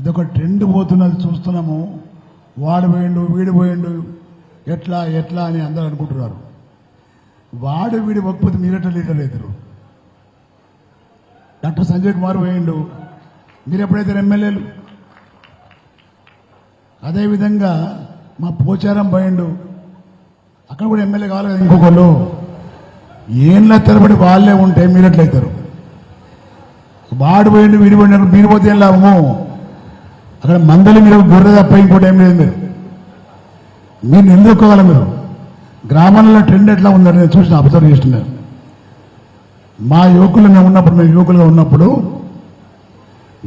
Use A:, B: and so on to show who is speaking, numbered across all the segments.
A: ఇదొక ట్రెండ్ పోతున్నది చూస్తున్నాము. వాడు పోయిండు వీడు పోయిండు. ఎట్లా ఎట్లా అని అందరూ అనుకుంటున్నారు. వాడు వీడు పోకపోతే మీరెట్లా లీడర్ అవుతారు? డాక్టర్ సంజయ్ కుమార్ పోయిండు. మీరు ఎప్పుడైతే ఎమ్మెల్యేలు? అదేవిధంగా మా పోచారం పోయిండు. అక్కడ కూడా ఎమ్మెల్యే కావాలి కదా ఇంకొకళ్ళు. ఏళ్ళ తరబడి వాళ్ళే ఉంటే మీరెట్లయితారు? వాడు పోయిండు వీడి మీరు పోతే ఏం లాభము? అక్కడ మందలు మీరు గొర్రె తప్ప ఇంకోటి ఏం లేదు. మీరు మీరు నిలదొక్కోగల మీరు. గ్రామాలలో ట్రెండ్ ఎట్లా ఉందని నేను చూసిన అబ్జర్వ్ చేస్తున్నాను మా యువకులు మేము ఉన్నప్పుడు మేము యువకులుగా ఉన్నప్పుడు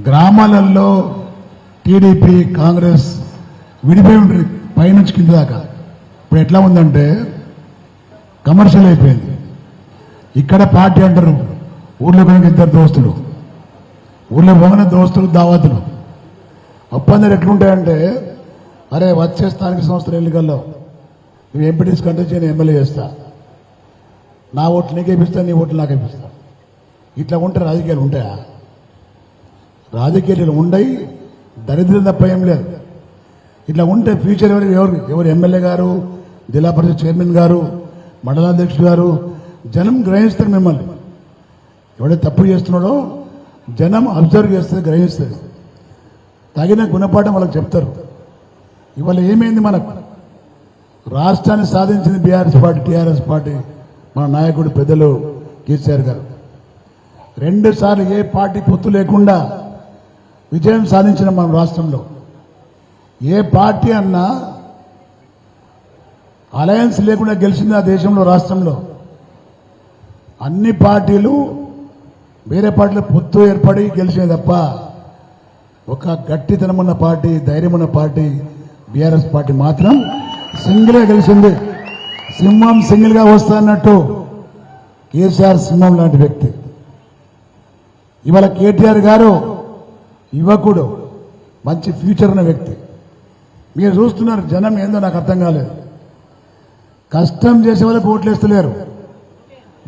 A: గ్రామాలలో టీడీపీ కాంగ్రెస్ విడిపోయి ఉంటుంది పైనుంచి కింద దాకా. ఇప్పుడు ఎట్లా ఉందంటే కమర్షియల్ అయిపోయింది. ఇక్కడ పార్టీ అంటారు ఊళ్ళో కనుక ఇద్దరు దోస్తులు. ఊళ్ళో పోయిన దోస్తులు దావతులు. ఒప్పందాలు ఎట్లుంటాయంటే అరే వచ్చే స్థానిక సంస్థల ఎన్నికల్లో నువ్వు ఎంపీటీస్ కంటెస్ట్ నేను ఎమ్మెల్యే చేస్తా. నా ఓట్లు నీకు ఇప్పిస్తా నీ ఓట్లు నాకు ఇప్పిస్తా. ఇట్లా ఉంటే రాజకీయాలు ఉంటాయా? రాజకీయాలు ఉండయి దరిద్రం తప్ప ఏం లేదు. ఇట్లా ఉంటే ఫ్యూచర్ ఎవరు ఎవరు ఎవరు ఎమ్మెల్యే గారు జిల్లా పరిషత్ చైర్మన్ గారు మండలాధ్యక్షుడు గారు జనం గ్రహిస్తారు మిమ్మల్ని. ఎవడైతే తప్పు చేస్తున్నాడో జనం అబ్జర్వ్ చేస్తుంది గ్రహిస్తుంది తగిన గుణపాఠం వాళ్ళకి చెప్తారు. ఇవాళ ఏమైంది మనకు? రాష్ట్రాన్ని సాధించింది బీఆర్ఎస్ పార్టీ టీఆర్ఎస్ పార్టీ. మన నాయకుడు పెద్దలు కేసీఆర్ గారు. రెండుసార్లు ఏ పార్టీ పొత్తు లేకుండా విజయం సాధించిన మన రాష్ట్రంలో. ఏ పార్టీ అన్నా అలయన్స్ లేకుండా గెలిచింది ఆ దేశంలో రాష్ట్రంలో. అన్ని పార్టీలు వేరే పార్టీలు పొత్తు ఏర్పడి గెలిచినాయి తప్ప ఒక గట్టితనమున్న పార్టీ ధైర్యమున్న పార్టీ బీఆర్ఎస్ పార్టీ మాత్రం సింగిలే గెలిచింది. సింహం సింగిల్గా వస్తా కేసీఆర్ సింహం లాంటి వ్యక్తి. ఇవాళ కేటీఆర్ గారు యువకుడు మంచి ఫ్యూచర్ ఉన్న వ్యక్తి. మీరు చూస్తున్నారు జనం ఏందో నాకు అర్థం కాలేదు. కష్టం చేసే వాళ్ళకు ఓట్లేస్తలేరు.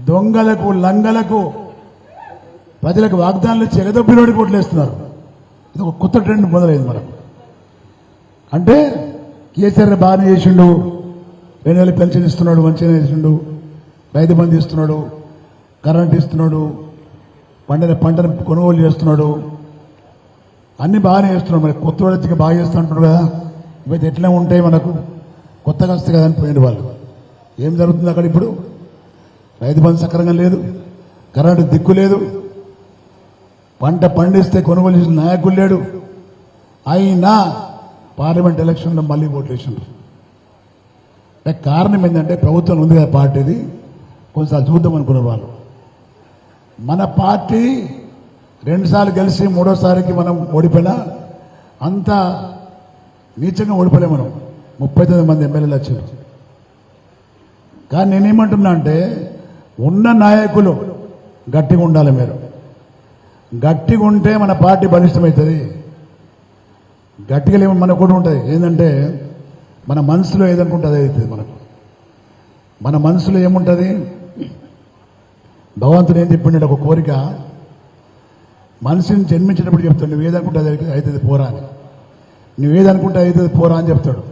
A: దొంగలకు లంగలకు ప్రజలకు వాగ్దానాలు ఇచ్చి ఓట్లు ఓట్లేస్తున్నారు. ఇది ఒక కొత్త ట్రెండ్ మొదలైంది మనకు. అంటే కేసీఆర్ బాగానే చేసిండు రెండు వేలు పెన్షన్ ఇస్తున్నాడు మంచిగా చేసిండు రైతు బంధు ఇస్తున్నాడు కరెంట్ ఇస్తున్నాడు పండిన పంటను కొనుగోలు చేస్తున్నాడు. అన్నీ బాగానే చేస్తున్నాడు మరి. కొత్త వాళ్ళకి బాగా చేస్తూ కదా. ఇవైతే ఎట్లా ఉంటాయి మనకు? కొత్తగా వస్తే కదా అని పోయిన వాళ్ళు. ఏం జరుగుతుంది అక్కడ ఇప్పుడు? రైతు బంధు సక్రంగా లేదు కరెంటు దిక్కు లేదు. పంట పండిస్తే కొనుగోలు చేసిన నాయకులు లేడు. అయినా పార్లమెంట్ ఎలక్షన్లో మళ్ళీ ఓట్లు వేసినారు కారణం ఏంటంటే ప్రభుత్వం ఉంది కదా పార్టీది. కొంచెం చూద్దాం అనుకున్న వాళ్ళు. మన పార్టీ రెండుసార్లు కలిసి మూడోసారికి మనం ఓడిపోయినా అంత నీచంగా ఓడిపోలేము మనం. ముప్పై తొమ్మిది మంది ఎమ్మెల్యేలు వచ్చారు. కానీ నేనేమంటున్నా అంటే ఉన్న నాయకులు గట్టిగా ఉండాలి మీరు. గట్టిగా ఉంటే మన పార్టీ బలిష్టమవుతుంది గట్టిగా లేవు మనకు కూడా ఉంటుంది. ఏంటంటే మన మనసులో ఏదనుకుంటే అదే అవుతుంది మనకు. మన మనసులో ఏముంటుంది? భగవంతుడు ఏం చెప్పిండే ఒక కోరిక? మనిషిని జన్మించినప్పుడు చెప్తాడు నువ్వు ఏదనుకుంటే అది అవుతుంది పోరా అని. నువ్వు ఏదనుకుంటే అవుతుంది పోరా అని చెప్తాడు.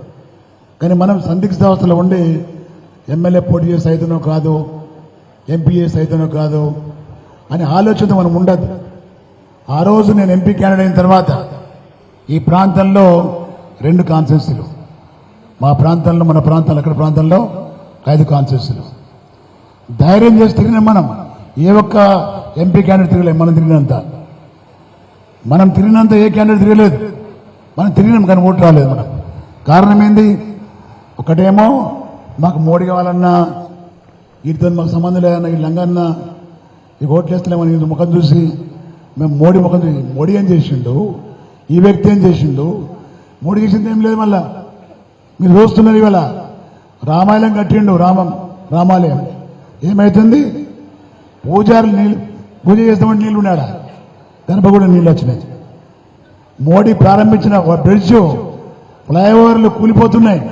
A: కానీ మనం సందిగ్ధ అవస్థలో ఉండి ఎమ్మెల్యే పోటీ చేసి అవుతున్నో కాదు ఎంపీ చేసి అవుతున్నో కాదు అని ఆలోచన మనం ఉండదు ఆ రోజు నేను ఎంపీ క్యాండిడేట్ అయిన తర్వాత ఈ ప్రాంతంలో రెండు కాన్సెన్సులు మా ప్రాంతంలో మన ప్రాంతాలు అక్కడ ప్రాంతంలో ఐదు కాన్సెన్సులు ధైర్యం చేసి తిరిగినాం మనం ఏ ఒక్క ఎంపీ క్యాండిడేట్ తిరగలేదు మనం తిరిగినంత. మనం తిరిగినంత ఏ క్యాండిడేట్ తిరగలేదు. మనం తిరిగినాం కానీ ఓటు రాలేదు మనం. కారణం ఏంది? ఒకటేమో మాకు మోడీ కావాలన్నా వీటితో మాకు సంబంధం లేదన్నా ఈ లంగన్నా ఈ ఓట్లు వేస్తలేమని ముఖం చూసి మేము మోడీ ముఖం చూసి మోడీ ఏం చేసిండు? ఈ వ్యక్తి ఏం చేసిండు? మోడీ చేసింది ఏం లేదు మళ్ళా. మీరు చూస్తున్నారు ఇవాళ. రామాలయం కట్టిండు రామం రామాలయం. ఏమవుతుంది పూజారులు నీళ్ళు పూజ చేస్తామంటే నీళ్ళు ఉన్నాడా కూడా నీళ్ళు వచ్చినాయి. మోడీ ప్రారంభించిన ఒక బ్రిడ్జ్ ఫ్లైఓవర్లు కూలిపోతున్నాయి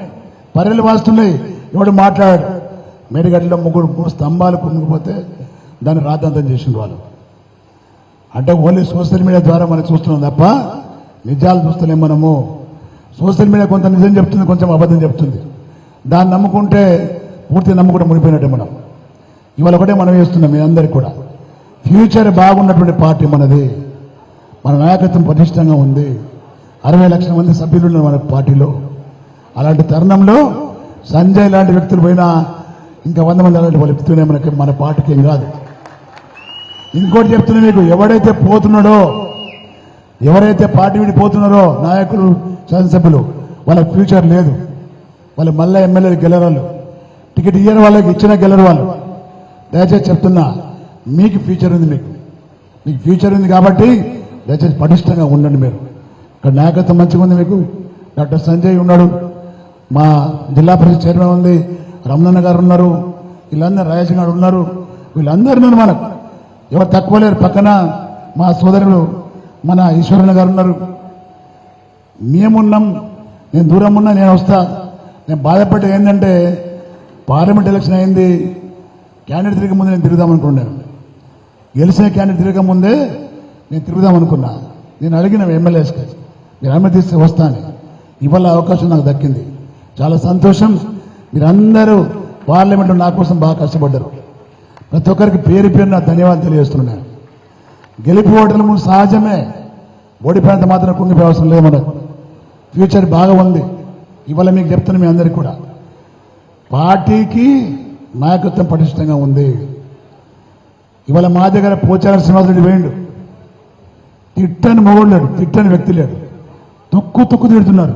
A: పర్రెలు వాస్తున్నాయి. ఎవడు మాట్లాడాడు? మేడిగడ్డలో ముగ్గురు మూడు స్తంభాలు కుంగిపోతే దాన్ని రాద్ధాంతం చేసిన వాళ్ళు. అంటే ఓన్లీ సోషల్ మీడియా ద్వారా మనం చూస్తున్నాం తప్ప నిజాలు చూస్తలేం మనము. సోషల్ మీడియా కొంత నిజం చెప్తుంది కొంచెం అబద్ధం చెప్తుంది. దాన్ని నమ్ముకుంటే పూర్తి నమ్ముకుంటే మునిపోయినట్టే మనం. ఇవాళ ఒకటే మనం చేస్తున్నాం మీ అందరికి కూడా. ఫ్యూచర్ బాగున్నటువంటి పార్టీ మనది. మన నాయకత్వం పటిష్టంగా ఉంది. అరవై లక్షల మంది సభ్యులు ఉన్నారు మన పార్టీలో. అలాంటి తరుణంలో సంజయ్ లాంటి వ్యక్తులు పోయినా ఇంకా వంద మంది అలాంటి వాళ్ళు వ్యక్తులే మనకి మన పార్టీకి ఏం కాదు. ఇంకోటి చెప్తున్నా మీకు ఎవడైతే పోతున్నాడో ఎవరైతే పార్టీ విడి పోతున్నారో నాయకులు శాసనసభ్యులు వాళ్ళ ఫ్యూచర్ లేదు. వాళ్ళు మళ్ళీ ఎమ్మెల్యేలు గెలరాళ్ళు టికెట్ ఇయ్యని వాళ్ళకి ఇచ్చిన గెలరు వాళ్ళు. దయచేసి చెప్తున్నా మీకు ఫ్యూచర్ ఉంది మీకు. మీకు ఫ్యూచర్ ఉంది కాబట్టి దయచేసి పటిష్టంగా ఉండండి మీరు. ఇక్కడ నాయకత్వం మంచిగా ఉంది మీకు. డాక్టర్ సంజయ్ ఉన్నాడు. మా జిల్లా పరిషత్ చైర్మన్ ఉంది. రమణన్న గారు ఉన్నారు. వీళ్ళందరూ రాజేష్ గారు ఉన్నారు. వీళ్ళందరూ ఉన్నారు మనకు ఎవరు తక్కువ లేరు. పక్కన మా సోదరులు మన ఈశ్వరన్న గారు ఉన్నారు. మేమున్నాం నేను దూరం ఉన్నా నేను వస్తా. నేను బాధపడ్డ ఏంటంటే పార్లమెంట్ ఎలక్షన్ అయింది. క్యాండిడేట్ తిరిగే ముందు నేను తిరుగుదాం అనుకున్నాను గెలిచిన క్యాండిడేట్ తిరగక ముందే నేను తిరుగుదామనుకున్నా నేను అడిగిన ఎమ్మెల్యేస్కి మీరు అనుమతిస్తే వస్తాను ఇవాళ అవకాశం నాకు దక్కింది. చాలా సంతోషం. మీరందరూ పార్లమెంట్లో నా కోసం బాగా కష్టపడ్డారు. ప్రతి ఒక్కరికి పేరు పేరు నా ధన్యవాదాలు తెలియజేస్తున్నాను. గెలిపి ఓటర్ల ముందు సహజమే ఓడిపోయినంత మాత్రం కుంగిపోయే అవసరం లేదు మనకు ఫ్యూచర్ బాగా ఉంది. ఇవాళ మీకు చెప్తున్నా మీ అందరికి కూడా. పార్టీకి నాయకత్వం పటిష్టంగా ఉంది. ఇవాళ మా దగ్గర పోచారం శ్రీనివాసరెడ్డి వేయండు తిట్టని మొగోడు లేడు తిట్టని వ్యక్తి లేడు. తుక్కు తుక్కు తిడుతున్నారు.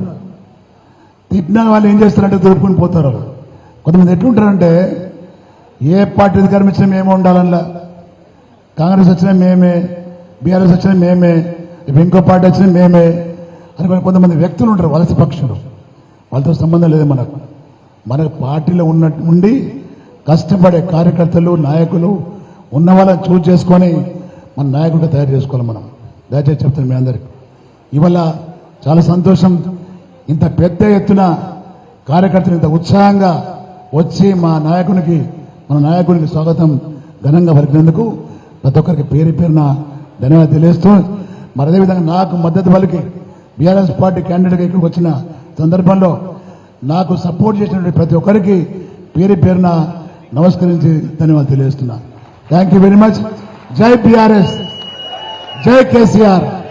A: తిట్టిన వాళ్ళు ఏం చేస్తారంటే దొరుకుని పోతారు. కొంతమంది ఎట్లుంటారంటే ఏ పార్టీ అధికారం ఇచ్చినా మేమే ఉండాలన్నా కాంగ్రెస్ వచ్చినా మేమే బీఆర్ఎస్ వచ్చినా మేమే ఇంకో పార్టీ వచ్చినా మేమే అని కొంతమంది వ్యక్తులు ఉంటారు వలస పక్షులు. వాళ్ళతో సంబంధం లేదు మనకు. మన పార్టీలో ఉన్నట్టు ఉండి కష్టపడే కార్యకర్తలు నాయకులు ఉన్న వాళ్ళని చూజ్ చేసుకొని మన నాయకుడిగా తయారు చేసుకోవాలి మనం. దయచేసి చెప్తాను మీ అందరికి. ఇవాళ చాలా సంతోషం. ఇంత పెద్ద ఎత్తున కార్యకర్తలు ఇంత ఉత్సాహంగా వచ్చి మా నాయకునికి మన నాయకుడికి స్వాగతం ఘనంగా పలికినందుకు ప్రతి ఒక్కరికి పేరు పేరున ధన్యవాదాలు తెలియజేస్తూ మరి అదేవిధంగా నాకు మద్దతు పలికి బీఆర్ఎస్ పార్టీ క్యాండిడేట్గా ఇక్కడికి వచ్చిన సందర్భంలో నాకు సపోర్ట్ చేసినటువంటి ప్రతి ఒక్కరికి పేరు పేరున నమస్కరించి ధన్యవాదాలు తెలియజేస్తున్నా. థ్యాంక్ యూ వెరీ మచ్ జై బీఆర్ఎస్. జై కేసీఆర్.